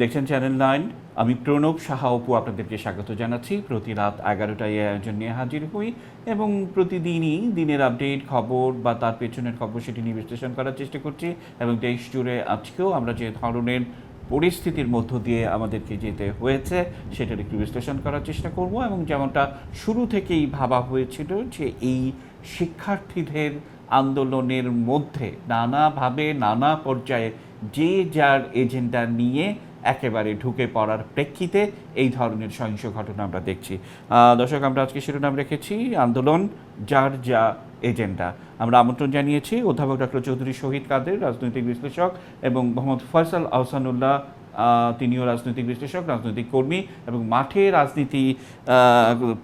দেখছেন channel nine আমি প্রণব সাহা অপু আপনাদেরকে স্বাগত জানাচ্ছি। প্রতি রাত এগারোটায় আয়োজন নিয়ে হাজির হই এবং প্রতিদিনই দিনের আপডেট, খবর বা তার পেছনের খবর সেটি নিয়ে বিশ্লেষণ করার চেষ্টা করছি এবং দেশ জুড়ে আজকেও আমরা যে ধরনের পরিস্থিতির মধ্য দিয়ে আমাদেরকে যেতে হয়েছে, সেটার একটু বিশ্লেষণ করার চেষ্টা করব এবং যেমনটা শুরু থেকেই ভাবা হয়েছিল যে এই শিক্ষার্থীদের আন্দোলনের মধ্যে নানাভাবে, নানা পর্যায়ে যে যার এজেন্ডা নিয়ে একেবারে ঢুকে পড়ার প্রেক্ষিতে এই ধরনের সহিংস ঘটনা আমরা দেখছি। দর্শক আমরা আজকে শিরোনাম রেখেছি আন্দোলন যার যা এজেন্ডা। আমরা আমন্ত্রণ জানিয়েছি অধ্যাপক ডক্টর চৌধুরী শহীদ কাদের রাজনৈতিক বিশ্লেষক এবং মোহাম্মদ ফয়সাল আহসানুল্লাহ আহ, তিনিও রাজনৈতিক বিশ্লেষক, রাজনৈতিক কর্মী এবং মাঠে রাজনীতি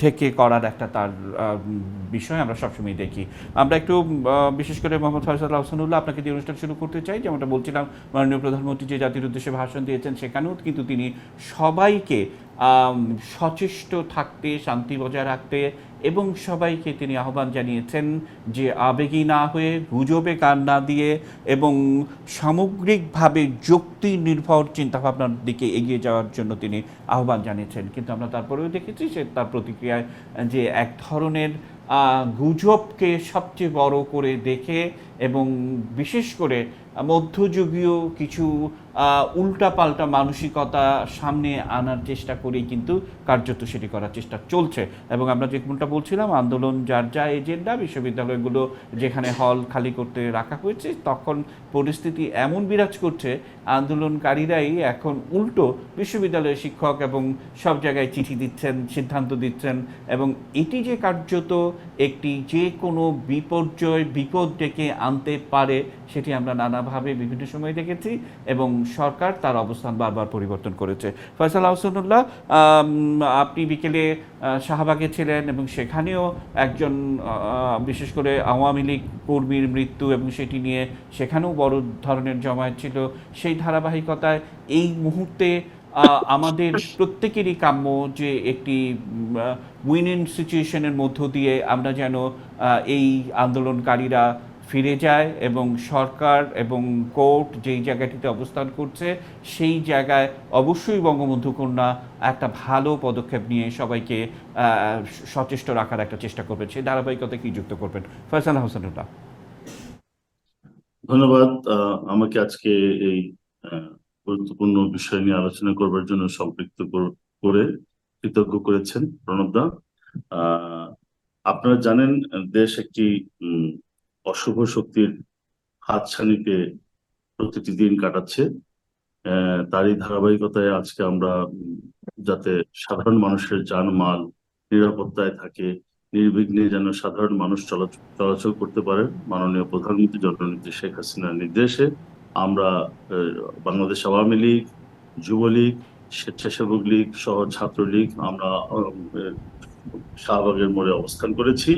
থেকে করার একটা তার বিষয় আমরা সবসময় দেখি। আমরা একটু বিশেষ করে মোহাম্মদ ফয়সাল আহসানুল্লাহ আপনাকে দিয়ে অনুষ্ঠান শুরু করতে চাই। যেমনটা বলছিলাম, মাননীয় প্রধানমন্ত্রী যে জাতির উদ্দেশ্যে ভাষণ দিয়েছেন সেখানেও কিন্তু তিনি সবাইকে সচেষ্ট থাকতে, শান্তি বজায় রাখতে এবং সবাইকে তিনি আহ্বান জানিয়েছেন যে আবেগী না হয়ে গুজবে কান না দিয়ে এবং সামগ্রিকভাবে যুক্তি নির্ভর চিন্তাভাবনার দিকে এগিয়ে যাওয়ার জন্য তিনি আহ্বান জানিয়েছেন। কিন্তু আমরা তারপরেও দেখেছি সে তার প্রতিক্রিয়ায় যে এক ধরনের গুজবকে সবচেয়ে বড় করে দেখে এবং বিশেষ করে মধ্যযুগীয় কিছু উল্টাপাল্টা মানসিকতা সামনে আনার চেষ্টা করেই কিন্তু কার্যত সেটি করার চেষ্টা চলছে। এবং আমরা যে যেমনটা বলছিলাম, আন্দোলন যার যা এজেন্ডা, বিশ্ববিদ্যালয়গুলো যেখানে হল খালি করতে রাখা হয়েছে, তখন পরিস্থিতি এমন বিরাজ করছে, আন্দোলনকারীরাই এখন উল্টো বিশ্ববিদ্যালয়ের শিক্ষক এবং সব জায়গায় চিঠি দিচ্ছেন, সিদ্ধান্ত দিচ্ছেন এবং এটি যে কার্যত একটি যে কোনো বিপর্যয়, বিপদ ডেকে আনতে পারে, সেটি আমরা নানাভাবে বিভিন্ন সময় দেখেছি এবং সরকার তার অবস্থান বারবার পরিবর্তন করেছে। ফয়সাল আহসানুল্লাহ আপনি বিকেলে শাহবাগে ছিলেন এবং সেখানেও একজন বিশেষ করে আওয়ামী লীগ কর্মীর মৃত্যু এবং সেটি নিয়ে সেখানেও বড় ধরনের জমায়েত ছিল। সেই ধারাবাহিকতায় এই মুহূর্তে আমাদের প্রত্যেকেরই কাম্য যে একটি উইন সিচুয়েশনের মধ্য দিয়ে আমরা যেন এই আন্দোলনকারীরা ফিরে যায় এবং সরকার এবং কোর্ট যেই জায়গাটিতে অবস্থান করছে, সেই জায়গায় অবশ্যই বঙ্গবন্ধু কন্যা একটা ভালো পদক্ষেপ নিয়ে সবাইকে সচেষ্ট রাখার একটা চেষ্টা করবেন। সেই ধারাবাহিকতা কি যুক্ত করবেন? ফয়সাল হাসানুল্লাহ ধন্যবাদ। আমাকে আজকে এই গুরুত্বপূর্ণ বিষয় নিয়ে আলোচনা করবার জন্য সম্পৃক্ত করে কৃতজ্ঞ করেছেন প্রণবদা আপনারা জানেন, দেশ একটি অশুভ শক্তির হাতছানিতে প্রতিটি দিন কাটাচ্ছে। তারই ধারাবাহিকতায় আজকে আমরা যাতে সাধারণ মানুষের জানমাল নিরাপত্তায় থাকে, নির্বিঘ্নে যেন সাধারণ মানুষ চলাচল করতে পারে, মাননীয় প্রধানমন্ত্রী জননেত্রী শেখ হাসিনার নির্দেশে আমরা বাংলাদেশ আওয়ামী লীগ, যুবলীগ, স্বেচ্ছাসেবক লীগ সহ ছাত্রলীগ আমরা শাহবাগের মোড়ে অবস্থান করেছি।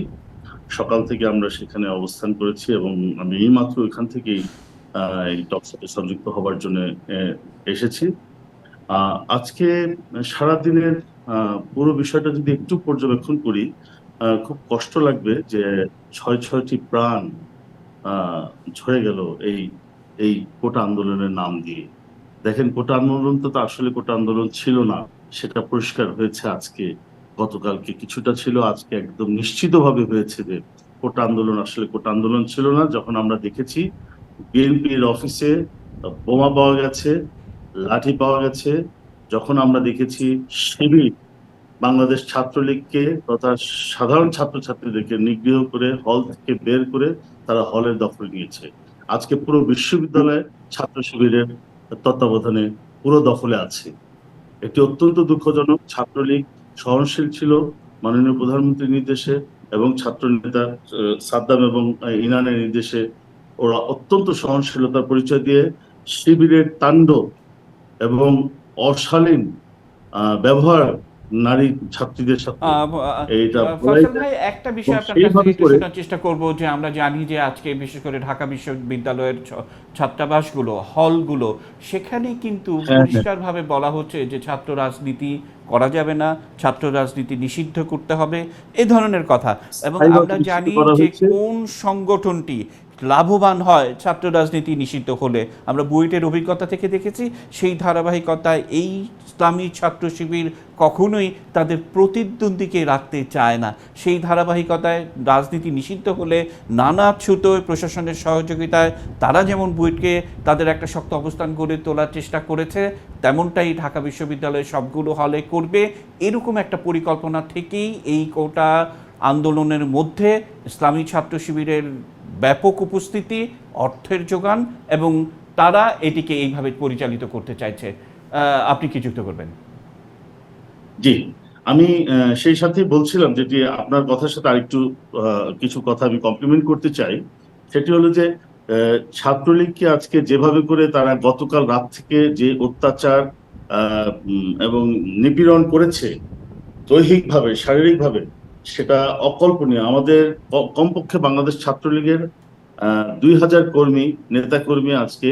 সকাল থেকে আমরা সেখানে অবস্থান করেছি এবং আমি এইমাত্র এখান থেকেই এই টকশোতে সংযুক্ত হবার জন্য এসেছি। আজকে সারাদিনের পুরো বিষয়টা যদি একটু পর্যবেক্ষণ করি খুব কষ্ট লাগবে যে ছয় ছয়টি প্রাণ ঝরে গেল এই এই কোটা আন্দোলনের নাম দিয়ে। দেখেন, কোটা আন্দোলন তো তা আসলে কোটা আন্দোলন ছিল না, সেটা পরিষ্কার হয়েছে আজকে। গতকালকে কিছুটা ছিল, আজকে একদম নিশ্চিতভাবে হয়েছে যে কোটা আন্দোলন আসলে কোটা আন্দোলন ছিল না। যখন আমরা দেখেছি, বিএনপির অফিসে বোমা পাওয়া গেছে, লাঠি পাওয়া গেছে, যখন আমরা দেখেছি শিবির বাংলাদেশ ছাত্রলীগকে তথা সাধারণ ছাত্রছাত্রীদেরকে নিগৃহ করে, হল থেকে বের করে তারা হলের দখল নিয়েছে। আজকে পুরো বিশ্ববিদ্যালয়ে ছাত্র শিবিরের তত্ত্বাবধানে পুরো দখলে আছে। এটি অত্যন্ত দুঃখজনক। ছাত্রলীগ সহনশীল ছিল, মাননীয় প্রধানমন্ত্রীর নির্দেশে এবং ছাত্র নেতা সাদ্দাম এবং ইনানের নির্দেশে ওরা অত্যন্ত সহনশীলতার পরিচয় দিয়ে শিবিরের তাণ্ডব এবং অশালীন ব্যবহার নারী ছাত্রীদের সাথে। এইটা ভাই একটা বিষয় আপনার কাছ থেকে একটু চেষ্টা করব যে আমরা জানি যে আজকে বিশেষ করে ঢাকা বিশ্ববিদ্যালয়ের ছাত্রাবাসগুলো হলগুলো সেখানে কিন্তু হ্যাঁ। পরিষ্কারভাবে বলা হচ্ছে যে ছাত্র রাজনীতি করা যাবে না ছাত্র রাজনীতি নিষিদ্ধ করতে হবে এ ধরনের কথা। এবং আমরা জানি যে কোন সংগঠনটি লাভবান হয়, ছাত্র রাজনীতি নিষিদ্ধ হলে। আমরা বুয়েটের অভিজ্ঞতা থেকে দেখেছি, সেই ধারাবাহিকতায় এই ইসলামী ছাত্র শিবির কখনোই তাদের প্রতিদ্বন্দ্বীকে রাখতে চায় না। সেই ধারাবাহিকতায় রাজনীতি নিষিদ্ধ হলে নানা ছুতোয় প্রশাসনের সহযোগিতায় তারা যেমন বুয়েটকে তাদের একটা শক্ত অবস্থান গড়ে তোলার চেষ্টা করেছে, তেমনটাই ঢাকা বিশ্ববিদ্যালয়ের সবগুলো হলে করবে। এরকম একটা পরিকল্পনা থেকেই এই কোটা আন্দোলনের মধ্যে ইসলামী ছাত্র শিবিরের ব্যাপক উপস্থিতি, অর্থের যোগান এবং তারা এটিকে এইভাবে পরিচালিত করতে চাইছে। আপনি কি যুক্ত করবেন? জি। আমি সেই সাথে বলছিলাম যে আপনার কথার সাথে আরেকটু কিছু কথা আমি কমপ্লিমেন্ট করতে চাই। সেটি হলো যে ছাত্রলীগকে আজকে যেভাবে করে তারা গতকাল রাত থেকে যে অত্যাচার এবং নিপীড়ন করেছে, দৈহিকভাবে, শারীরিকভাবে সেটা অকল্পনীয়। আমাদের কমপক্ষে বাংলাদেশ ছাত্রলীগের দুই হাজার কর্মী নেতা কর্মী আজকে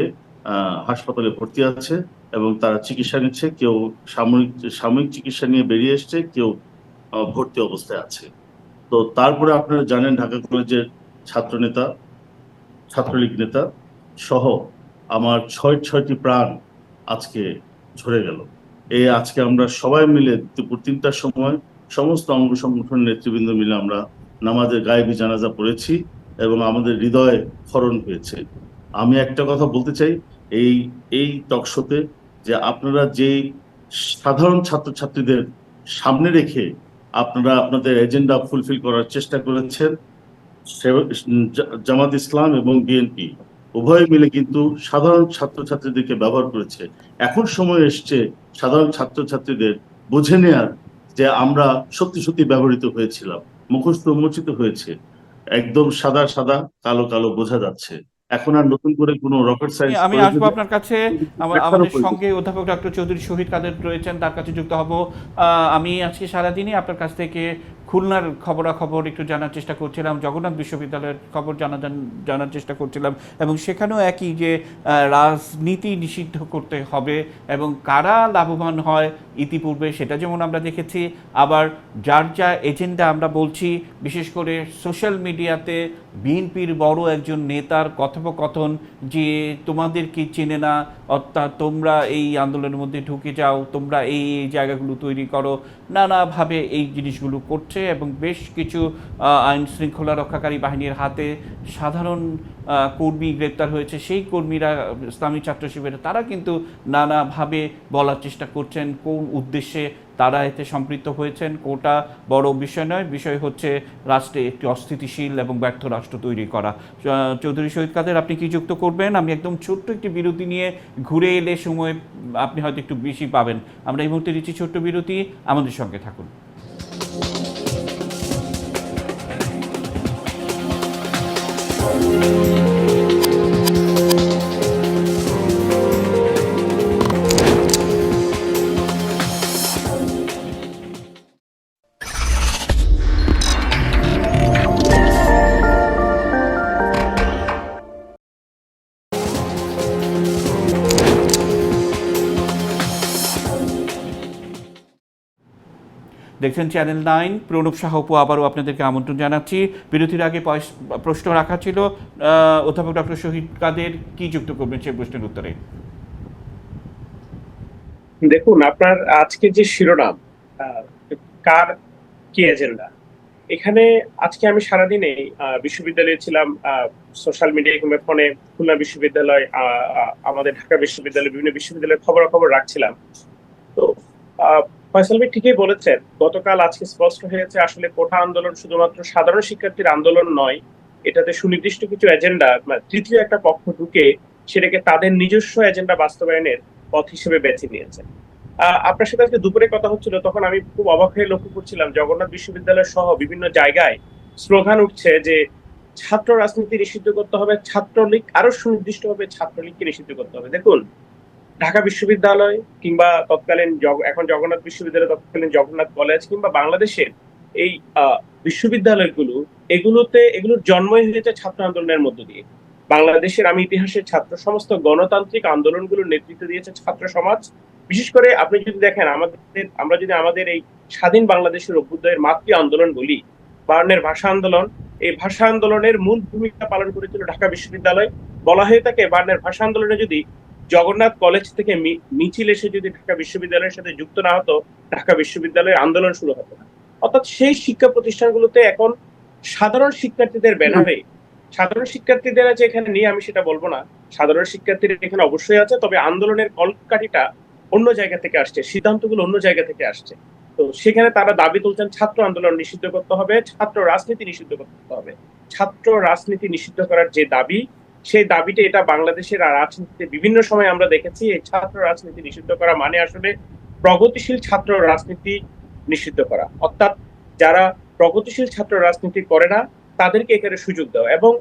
হাসপাতালে ভর্তি আছে এবং তারা চিকিৎসা নিচ্ছে। কেউ সাময়িক সাময়িক চিকিৎসা নিয়ে বেরিয়ে এসছে, কেউ ভর্তি অবস্থায় আছে। তো তারপরে আপনারা জানেন ঢাকা কলেজের ছাত্র নেতা ছাত্রলীগ নেতা সহ আমার ছয় ছয়টি প্রাণ আজকে ঝরে গেল। এই আজকে আমরা সবাই মিলে দুপুর তিনটার সময় সমস্ত অঙ্গ সংগঠনের নেতৃবৃন্দ মিলে আমরা নামাজের গায়েবী জানাজা পড়েছি এবং আমাদের হৃদয়ে ক্ষরণ হয়েছে আমি একটা কথা বলতে চাই, এই এই টকশোতে যে আপনারা যে সাধারণ ছাত্রছাত্রীদের সামনে রেখে আপনারা আপনাদের এজেন্ডা ফুলফিল করার চেষ্টা করেছেন জামাত ইসলাম এবং বিএনপি, উভয় মিলে কিন্তু সাধারণ ছাত্রছাত্রীদেরকে ব্যবহার করেছে। এখন সময় এসছে সাধারণ ছাত্রছাত্রীদের বুঝে নেয়ার যে আমরা সত্যি সত্যি ব্যবহৃত হয়েছিলাম মুখস্থ উন্মোচিত হয়েছে একদম সাদা সাদা কালো কালো বোঝা যাচ্ছে। এখন আর নতুন করে কোনো রকেট সায়েন্স আমি আসব আপনার কাছে। আমা- আমাদের সঙ্গে অধ্যাপক ডক্টর চৌধুরী শহীদ কাদের রয়েছেন তার কাছে যুক্ত হব। আহ, আমি আজকে সারাদিনই আপনার কাছ থেকে খুলনার খবরাখবর একটু জানার চেষ্টা করছিলাম, জগন্নাথ বিশ্ববিদ্যালয়ের খবর জানা জানার চেষ্টা করছিলাম এবং সেখানেও একই যে রাজনীতি নিষিদ্ধ করতে হবে এবং কারা লাভবান হয় ইতিপূর্বে সেটা যেমন আমরা দেখেছি, আবার যার যা এজেন্ডা আমরা বলছি, বিশেষ করে সোশ্যাল মিডিয়াতে বিএনপির বড় একজন নেতার কথোপকথন যে তোমাদেরকে চেনে না? অর্থাৎ তোমরা এই আন্দোলনের মধ্যে ঢুকে যাও, তোমরা এই জায়গাগুলো তৈরি করো। নানাভাবে এই জিনিসগুলো করছে এবং বেশ কিছু আইন শৃঙ্খলা রক্ষাকারী বাহিনীর হাতে সাধারণ কর্মী গ্রেপ্তার হয়েছে। সেই কর্মীরা, ইসলামী ছাত্র শিবিরে, তারা কিন্তু নানাভাবে বলার চেষ্টা করছেন কোন উদ্দেশ্যে তারা এতে সম্পৃক্ত হয়েছেন। কোটা বড় বিষয় নয়, বিষয় হচ্ছে রাষ্ট্রে একটি অস্থিতিশীল এবং ব্যর্থ রাষ্ট্র তৈরি করা। চৌধুরী শহীদ কাদের, আপনি কি যুক্ত করবেন? আমি একদম ছোট্ট একটি বিরতি নিয়ে ঘুরে এলে সময় আপনি হয়তো একটু বেশি পাবেন। আমরা এই মুহূর্তে দিচ্ছি ছোট্ট বিরতি। আমাদের সঙ্গে থাকুন। দেখছেন চ্যানেল নাইন প্রণব সাহা অপু আবারও আপনাদেরকে আমন্ত্রণ জানাচ্ছি। বিরতির আগে প্রশ্ন রাখা ছিল। অধ্যাপক ডক্টর শহীদ কাদের কি যুক্ত করবেন সেই প্রশ্নের উত্তরে? দেখুন, আপনার আজকে যে শিরোনাম কার কি এজেন্ডা? এখানে আজকে আমি সারাদিনে বিশ্ববিদ্যালয়ে ছিলাম সোশ্যাল মিডিয়া কিংবা ফোনে খুলনা বিশ্ববিদ্যালয় আমাদের ঢাকা বিশ্ববিদ্যালয় বিভিন্ন বিশ্ববিদ্যালয়ের খবরাখবর রাখছিলাম। ফয়সাল ভাই ঠিকই বলেছেন, গতকাল আজকে স্পষ্ট হয়েছে আসলে কোঠা আন্দোলন শুধুমাত্র সাধারণ শিক্ষার্থীর আন্দোলন নয়, এটাতে সুনির্দিষ্ট কিছু এজেন্ডা তৃতীয় একটা পক্ষ ঢুকে সেটাকে তাদের নিজস্ব এজেন্ডা বাস্তবায়নের পথ হিসেবে বেছে নিয়েছে। আপনার সাথে আজকে দুপুরে কথা হচ্ছিল, তখন আমি খুব অবাক হয়ে লক্ষ্য করছিলাম, জগন্নাথ বিশ্ববিদ্যালয় সহ বিভিন্ন জায়গায় স্লোগান উঠছে যে ছাত্র রাজনীতি নিষিদ্ধ করতে হবে, ছাত্রলীগ আরও সুনির্দিষ্টভাবে ছাত্রলীগকে নিষিদ্ধ করতে হবে। দেখুন ঢাকা বিশ্ববিদ্যালয় কিংবা তৎকালীন এখন জগন্নাথ বিশ্ববিদ্যালয়, তৎকালীন জগন্নাথ কলেজ কিংবা বাংলাদেশের এই বিশ্ববিদ্যালয়গুলো, এগুলোতে, এগুলোর জন্মই হয়েছে ছাত্র আন্দোলনের মধ্য দিয়ে। বাংলাদেশের আমি ইতিহাসের ছাত্র, সমস্ত গণতান্ত্রিক আন্দোলনগুলোর নেতৃত্ব দিয়েছে ছাত্র সমাজ। বিশেষ করে আপনি যদি দেখেন, আমাদের, আমরা যদি আমাদের এই স্বাধীন বাংলাদেশের অভ্যুদয়ের মাতৃ আন্দোলন বলি, বার্নের ভাষা আন্দোলন, এই ভাষা আন্দোলনের মূল ভূমিকা পালন করেছিল ঢাকা বিশ্ববিদ্যালয়। বলা হয়ে থাকে, বার্নের ভাষা আন্দোলনে যদি জগন্নাথ কলেজ থেকে মিছিল এসে যদি ঢাকা বিশ্ববিদ্যালয়ের সাথে যুক্ত না হতো ঢাকা বিশ্ববিদ্যালয়ের আন্দোলন শুরু হতো না। অর্থাৎ সেই শিক্ষা প্রতিষ্ঠানগুলোতে এখন সাধারণ শিক্ষার্থীদের ব্যানারে সাধারণ শিক্ষার্থীদের আছে এখানে নিয়ে আমি সেটা বলব না। সাধারণ শিক্ষার্থীদের এখানে অবশ্যই আছে তবে আন্দোলনের কলকাঠিটা অন্য জায়গা থেকে আসছে সিদ্ধান্তগুলো অন্য জায়গা থেকে আসছে। তো সেখানে তারা দাবি তুলছেন ছাত্র আন্দোলন নিষিদ্ধ করতে হবে ছাত্র রাজনীতি নিষিদ্ধ করতে হবে। ছাত্র রাজনীতি নিষিদ্ধ করার যে দাবি সেই দাবিটা এটা বাংলাদেশের রাজনীতিতে বিভিন্ন সময় আমরা দেখেছি এই ছাত্র রাজনীতি নিষিদ্ধ করা মানে আসলে প্রগতিশীল ছাত্র রাজনীতি নিষিদ্ধ করা। অর্থাৎ যারা প্রগতিশীল ছাত্র রাজনীতি করে না, তাদেরকে এখানে সুযোগ দেওয়া এবং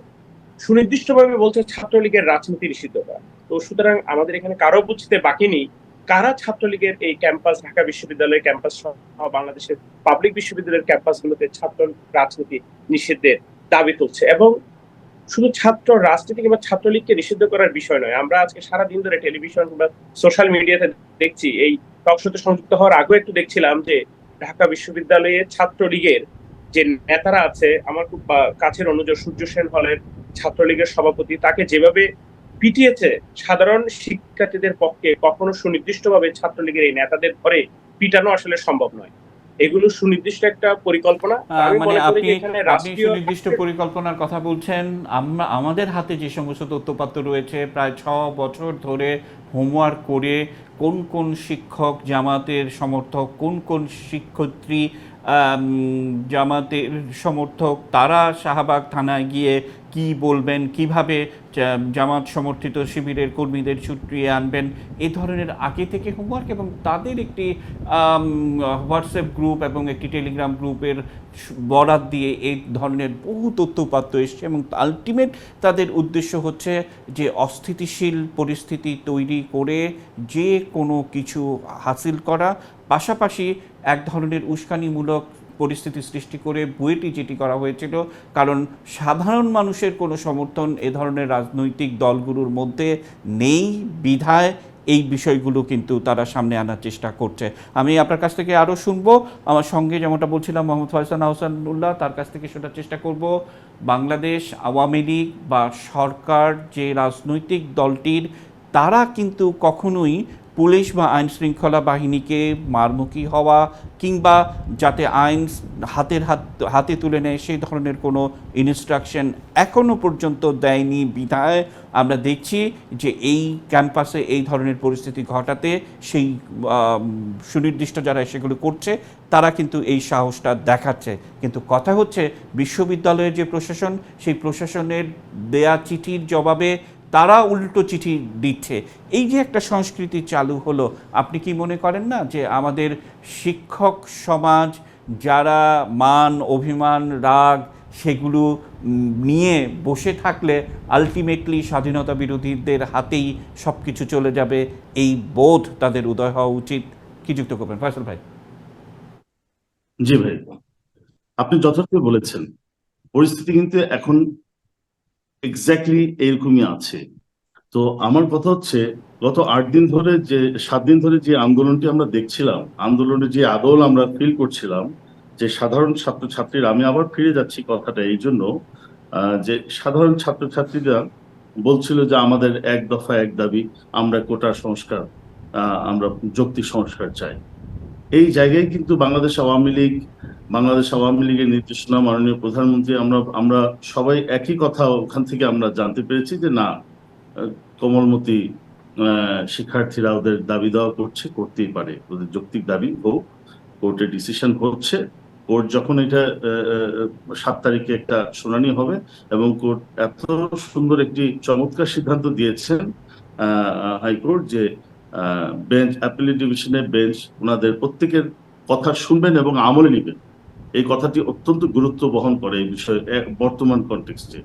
সুনির্দিষ্টভাবে বলছে ছাত্রলীগের রাজনীতি নিষিদ্ধ করা। তো সুতরাং আমাদের এখানে কারও বুঝতে বাকি নেই, কারা ছাত্রলীগের এই ক্যাম্পাস, ঢাকা বিশ্ববিদ্যালয়ের ক্যাম্পাস সহ বাংলাদেশের পাবলিক বিশ্ববিদ্যালয়ের ক্যাম্পাসগুলোতে ছাত্র রাজনীতি নিষিদ্ধের দাবি তুলছে এবং শুধু ছাত্র রাজনীতি কিংবা ছাত্রলীগকে নিষিদ্ধ করার বিষয় নয়। আমরা আজকে সারা দিন ধরে টেলিভিশন কিংবা সোশ্যাল মিডিয়াতে দেখছি, এই টক শোতে সংযুক্ত হওয়ার আগেও একটু দেখছিলাম যে ঢাকা বিশ্ববিদ্যালয়ে ছাত্রলীগের যে নেতারা আছে, আমার খুব কাছের অনুজ সূর্য সেন হলের ছাত্রলীগের সভাপতি, তাকে যেভাবে পিটিয়েছে, সাধারণ শিক্ষার্থীদের পক্ষে কখনো সুনির্দিষ্টভাবে ছাত্রলীগের এই নেতাদের ধরে পিটানো আসলে সম্ভব নয়। এগুলো সুনির্দিষ্ট একটা পরিকল্পনা। মানে আপনি সুনির্দিষ্ট পরিকল্পনার কথা বলছেন। আমরা আমাদের হাতে যে সমস্ত তথ্যপাত্র রয়েছে প্রায় ছ বছর ধরে হোমওয়ার্ক করে কোন কোন শিক্ষক জামাতের সমর্থক কোন কোন শিক্ষয়িত্রী আম, জামাতের সমর্থক তারা শাহবাগ থানায় গিয়ে কি বলবেন? কীভাবে জামাত সমর্থিত শিবিরের কর্মীদের ছুটিয়ে আনবেন? এ ধরনের আগে থেকে হোমওয়ার্ক এবং তাদের একটি হোয়াটসঅ্যাপ গ্রুপ এবং একটি টেলিগ্রাম গ্রুপের বরাত দিয়ে এই ধরনের বহু তথ্যপাত্র এসছে এবং আলটিমেট তাদের উদ্দেশ্য হচ্ছে যে অস্থিতিশীল পরিস্থিতি তৈরি করে যে কোনো কিছু হাসিল করা। পাশাপাশি এক ধরনের উস্কানিমূলক পরিস্থিতি সৃষ্টি করে বইটি যেটি করা হয়েছিল। কারণ সাধারণ মানুষের কোনো সমর্থন এ ধরনের রাজনৈতিক দলগুলোর মধ্যে নেই, বিধায় এই বিষয়গুলো কিন্তু তারা সামনে আনার চেষ্টা করছে। আমি আপনার কাছ থেকে আরও শুনব। আমার সঙ্গে যেমনটা বলছিলাম, মোহাম্মদ ফয়সান আহসানুল্লাহ তার কাছ থেকে শোনার চেষ্টা করব। বাংলাদেশ আওয়ামী লীগ বা সরকার যে রাজনৈতিক দলটির, তারা কিন্তু কখনোই পুলিশ বা আইন শৃঙ্খলা বাহিনীকে মারমুখী হওয়া কিংবা যাতে আইন হাতের হাত, হাতে তুলে নেয়, সেই ধরনের কোনো ইনস্ট্রাকশন এখনও পর্যন্ত দেয়নি বিধায়। আমরা দেখছি যে এই ক্যাম্পাসে এই ধরনের পরিস্থিতি ঘটাতে সেই সুনির্দিষ্ট যারা সেগুলো করছে, তারা কিন্তু এই সাহসটা দেখাচ্ছে। কিন্তু কথা হচ্ছে, বিশ্ববিদ্যালয়ের যে প্রশাসন, সেই প্রশাসনের দেয়া চিঠির জবাবে তারা উল্টো চিঠি দিচ্ছে। এই যে একটা সংস্কৃতি চালু হলো, আপনি কি মনে করেন না যে আমাদের শিক্ষক সমাজ যারা মান, অভিমান, রাগ, সেগুলো নিয়ে বসে থাকলে আলটিমেটলি স্বাধীনতা বিরোধীদের হাতেই সব কিছু চলে যাবে, এই বোধ তাদের উদয় হওয়া উচিত। কি যুক্ত করবেন? ফয়সল ভাই। জি ভাই, আপনি যথার্থ বলেছেন। পরিস্থিতি কিন্তু এখন এক্স্যাক্টলি এরকমই আছে। তো আমার কথা হচ্ছে, গত আট দিন ধরে যে, সাত দিন ধরে যে আন্দোলনটি আমরা দেখছিলাম, আন্দোলনের যে আদল আমরা ফিল করছিলাম, যে সাধারণ ছাত্রছাত্রীরা, আমি আবার ফিরে যাচ্ছি কথাটা এই জন্য যে সাধারণ ছাত্রছাত্রীরা বলছিল যে আমাদের এক দফা এক দাবি, আমরা কোটা সংস্কার আমরা যৌক্তিক সংস্কার চাই। এই জায়গায় কিন্তু বাংলাদেশ আওয়ামী লীগ, বাংলাদেশ আওয়ামী লীগের নির্দেশনা মাননীয় প্রধানমন্ত্রী, আমরা আমরা সবাই একই কথা ওখান থেকে আমরা জানতে পেরেছি যে না, কোমলমতি শিক্ষার্থীরা ওদের দাবি দেওয়া করছে, করতেই পারে। ওদের যৌক্তিক দাবি হোক কোর্টের ডিসিশন হচ্ছে, কোর্ট যখন এটা সাত তারিখে একটা শুনানি হবে এবং কোর্ট এত সুন্দর একটি চমৎকার সিদ্ধান্ত দিয়েছেন হাইকোর্ট যে বেঞ্চ অ্যাপিলেট ডিভিশনের বেঞ্চ ওনাদের প্রত্যেকের কথা শুনবেন এবং আমলে নেবেন। এই কথাটি অত্যন্ত গুরুত্ব বহন করে এই বিষয়ে বর্তমান কনটেক্সটে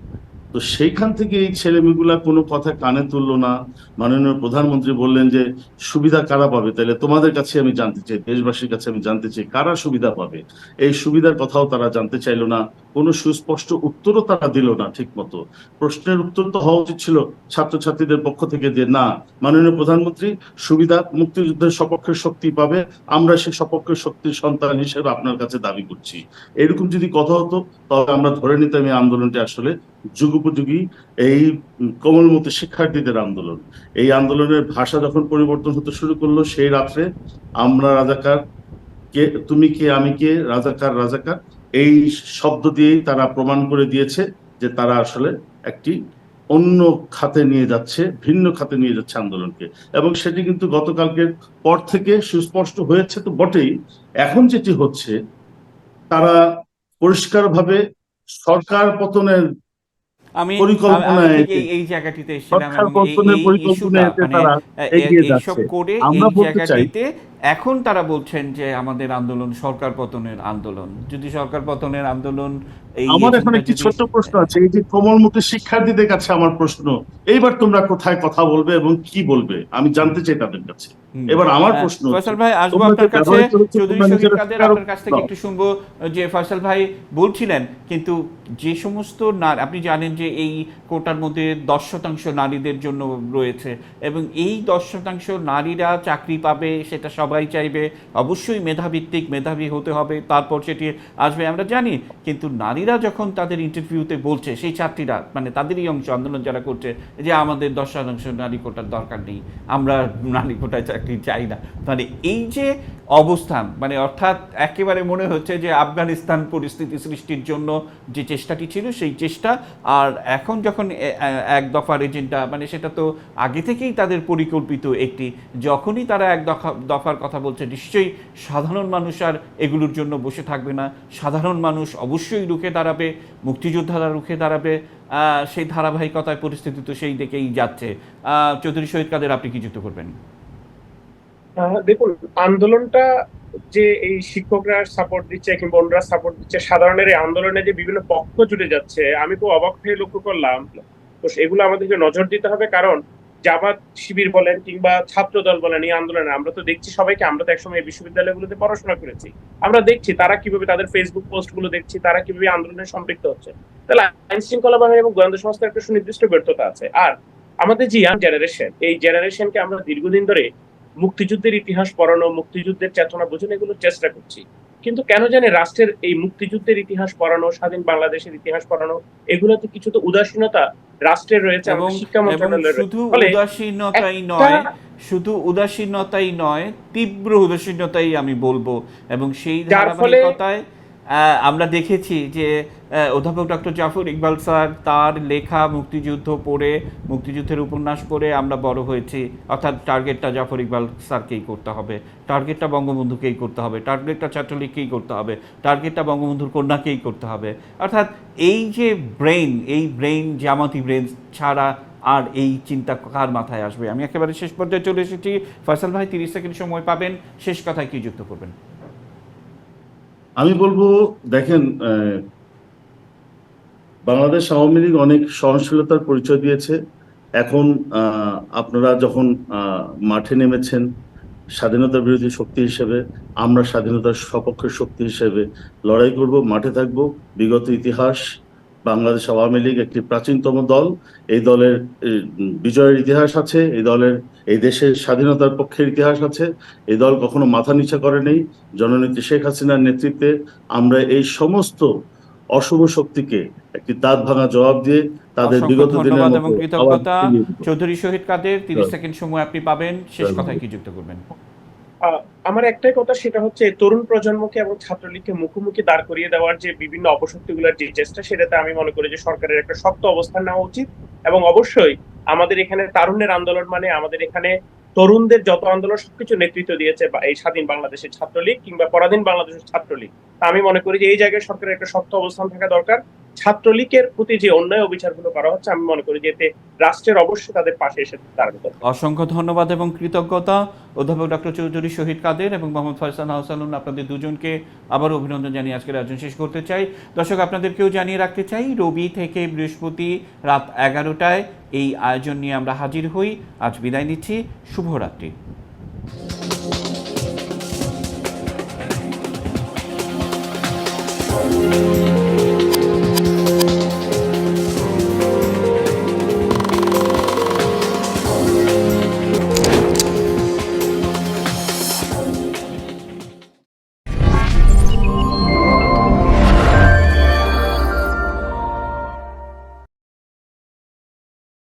তো সেইখান থেকে এই ছেলেমেয়েগুলা কোনো কথা কানে তুললো না। মাননীয় প্রধানমন্ত্রী বললেন যে, সুবিধা কারা পাবে? তাহলে তোমাদের কাছে আমি জানতে চাই, দেশবাসীর কাছে আমি জানতে চাই, কারা সুবিধা পাবে? এই সুবিধার কথাও তারা জানতে চাইলো না, কোনো সুস্পষ্ট উত্তরও তারা দিল না ঠিক মতো প্রশ্নের উত্তর তো হওয়া উচিত ছিল ছাত্রছাত্রীদের পক্ষ থেকে যে, না, মাননীয় প্রধানমন্ত্রী, সুবিধা মুক্তিযুদ্ধের সপক্ষের শক্তি পাবে, আমরা সেই সপক্ষের শক্তির সন্তান হিসেবে আপনার কাছে দাবি করছি। এরকম যদি কথা হতো তবে আমরা ধরে নিতাম এই আন্দোলনটি আসলে যুগোপযোগী এই কোমলমতি শিক্ষার্থীদের আন্দোলন। এই আন্দোলনের ভাষা যখন পরিবর্তন হতে শুরু করল, সেই রাত্রে আমরা রাজাকার কে, তুমি কে, আমি কে, রাজাকার রাজাকার, এই শব্দ দিয়েই তারা প্রমাণ করে দিয়েছে যে তারা আসলে একটি অন্য খাতে নিয়ে যাচ্ছে, ভিন্ন খাতে নিয়ে যাচ্ছে আন্দোলনকে। এবং সেটি কিন্তু গতকালকের পর থেকে সুস্পষ্ট হয়েছে তো বটেই। এখন যেটি হচ্ছে, তারা পরিষ্কারভাবে সরকার পতনের আমি এই জায়গাটিতে এসেছিলাম এবং মানে এইসব করে এই জায়গাটিতে এখন তারা বলছেন যে আমাদের আন্দোলন সরকার পতনের আন্দোলন। যদি সরকার পতনের আন্দোলন আমার এখন একটি ছোট্ট প্রশ্ন আছে এই যে শিক্ষার্থীদের কাছে আমার প্রশ্ন এইবার তোমরা কোথায় কথা বলবে এবং কি বলবে? আমি জানতে চাই তাদের কাছে। এবার আমার হ্যাঁ, প্রশ্ন ফয়সাল ভাই আসব আপনার কাছে। চৌধুরী শহীদ কাদের আপনার কাছ থেকে একটু শুনব যে ফয়সাল ভাই বলছিলেন কিন্তু যে সমস্ত না আপনি জানেন যে এই কোটার মধ্যে দশ শতাংশ নারীদের জন্য রয়েছে এবং এই দশ শতাংশ নারীরা চাকরি পাবে সেটা সবাই চাইবে, অবশ্যই মেধাভিত্তিক মেধাবী হতে হবে, তারপর সেটি আসবে, আমরা জানি। কিন্তু নারীরা যখন তাদের ইন্টারভিউতে বলছে, সেই ছাত্রীরা মানে তাদেরই অংশ আন্দোলন যারা করছে, যে আমাদের দশ শতাংশ নারী কোটার দরকার নেই, আমরা নারী কোটায় চাকরি চাই না। মানে এই যে অবস্থান মানে অর্থাৎ একেবারে মনে হচ্ছে যে আফগানিস্তান পরিস্থিতি সৃষ্টির জন্য যে চেষ্টাটি ছিল, সেই চেষ্টা, আর এখন যখন এক দফার এজেন্ডা মানে সেটা তো আগে থেকেই তাদের পরিকল্পিত একটি, যখনই তারা এক দফা, দফার কথা বলছে, নিশ্চয়ই সাধারণ মানুষ আর এগুলোর জন্য বসে থাকবে না। সাধারণ মানুষ অবশ্যই রুখে দাঁড়াবে, মুক্তিযোদ্ধারা রুখে দাঁড়াবে সেই ধারাবাহিকতায় পরিস্থিতি তো সেই দিকেই যাচ্ছে। চৌধুরী শহীদ কাদের আপনি কি যুক্ত করবেন? দেখুন, আন্দোলনটা যে এই শিক্ষকরা সাপোর্ট দিচ্ছে কিংবা অন্যরা সাপোর্ট দিচ্ছে, সাধারণের এই আন্দোলনে যে বিভিন্ন পক্ষ জুড়ে যাচ্ছে, আমি খুব অবাক হয়ে লক্ষ্য করলাম। তো এগুলো আমাদেরকে নজর দিতে হবে, কারণ জামাত শিবির বলেন কিংবা ছাত্র দল বলেন এই আন্দোলনে, আমরা তো দেখছি সবাইকে, আমরা তো একসময় এই বিশ্ববিদ্যালয়গুলোতে পড়াশোনা করেছি। আমরা দেখছি তারা কীভাবে তাদের ফেসবুক পোস্টগুলো দেখছি, তারা কীভাবে আন্দোলনে সম্পৃক্ত হচ্ছে। তাহলে আইন শৃঙ্খলা বাহিনী এবং গোয়েন্দা সংস্থার একটা সুনির্দিষ্ট ব্যর্থতা আছে। আর আমাদের যে ইয়াং জেনারেশন এই জেনারেশনকে আমরা দীর্ঘদিন ধরে মুক্তিযুদ্ধের ইতিহাস পড়ানো, মুক্তিযুদ্ধের চেতনা বোঝানো, এগুলো চেষ্টা করছি। কিন্তু কেন জানি রাষ্ট্রের এই মুক্তিযুদ্ধের ইতিহাস পড়ানো স্বাধীন বাংলাদেশের ইতিহাস পড়ানো এগুলোতে কিছু তো উদাসীনতা রাষ্ট্রের রয়েছে এবং শিক্ষা মন্ত্রণালয়ের শুধু উদাসীনতাই নয় শুধু উদাসীনতাই নয় তীব্র উদাসীনতাই আমি বলব। এবং সেই ধারাবাহিকতায় আমরা দেখেছি যে অধ্যাপক ডক্টর জাফর ইকবাল স্যার তার লেখা মুক্তিযুদ্ধ পড়ে, মুক্তিযুদ্ধের উপন্যাস পড়ে আমরা বড় হয়েছি। অর্থাৎ টার্গেটটা জাফর ইকবাল স্যারকেই করতে হবে। টার্গেটটা বঙ্গবন্ধুকেই করতে হবে। টার্গেটটা ছাত্রলীগকেই করতে হবে। টার্গেটটা বঙ্গবন্ধুর কন্যাকেই করতে হবে। অর্থাৎ এই যে ব্রেন এই ব্রেন জামাতি ব্রেন ছাড়া আর এই চিন্তা কার মাথায় আসবে? আমি একেবারে শেষ পর্যায়ে চলে এসেছি। ফয়সাল ভাই, তিরিশ সেকেন্ড সময় পাবেন। শেষ কথায় কি যুক্ত করবেন? আমি বলব, দেখেন বাংলাদেশ আওয়ামী লীগ অনেক সহনশীলতার পরিচয় দিয়েছে। এখন আপনারা যখন মাঠে নেমেছেন স্বাধীনতা বিরোধী শক্তি হিসেবে, আমরা স্বাধীনতার সপক্ষের শক্তি হিসেবে লড়াই করব, মাঠে থাকব। বিগত ইতিহাস বাংলাদেশ আওয়ামী লীগ একটি প্রাচীনতম দল। এই দলের বিজয়ের ইতিহাস আছে এই দলের এই দেশের স্বাধীনতার পক্ষের ইতিহাস আছে। এই দল কখনো মাথা নিচা করে নেই। জননেত্রী শেখ হাসিনার নেতৃত্বে আমরা এই সমস্ত অশুভ শক্তিকে একটি দাঁত ভাঙা জবাব দিয়ে তাদের বিগত দিনের মতো কৃতজ্ঞতা। চৌধুরী শহীদ কাদের? তিরিশ চল। সেকেন্ড সময় আপনি পাবেন। শেষ কথায় কি যুক্ত করবেন? আমার একটাই কথা, সেটা হচ্ছে তরুণ প্রজন্মকে এবং ছাত্রলীগকে মুখোমুখি দাঁড় করিয়ে দেওয়ার যে বিভিন্ন অপশক্তিগুলোর যে চেষ্টা, সেটাতে আমি মনে করি যে সরকারের একটা শক্ত অবস্থান নেওয়া উচিত। এবং অবশ্যই আমাদের এখানে তারুণ্যের আন্দোলন মানে আমাদের এখানে তরুণদের যত আন্দোলন, সবকিছু নেতৃত্ব দিয়েছে এই স্বাধীন বাংলাদেশের ছাত্রলীগ কিংবা পরাধীন বাংলাদেশের ছাত্রলীগ। আমি মনে করি যে এই জায়গায় সরকারের একটা শক্ত অবস্থান থাকা দরকার। ছাত্রলীগের প্রতি যে অন্যায় অবিচারগুলো করা হচ্ছে, আমি মনে করি যে এতে রাষ্ট্রের অবশ্যই তাদের পাশে এসে দাঁড়ানো অসংখ্য ধন্যবাদ এবং কৃতজ্ঞতা। অধ্যাপক ডক্টর চৌধুরী শহীদ কাদের এবং মোহাম্মদ ফয়সাল হাসানুন আপনাদের দুজনকে আবার অভিনন্দন জানিয়ে আজকের আয়োজন শেষ করতে চাই। দর্শক, আপনাদেরকেও জানিয়ে রাখতে চাই, রবি থেকে বৃহস্পতি রাত এগারোটায় এই আয়োজন নিয়ে আমরা হাজির হই। আজ বিদায় নিচ্ছি। শুভরাত্রি।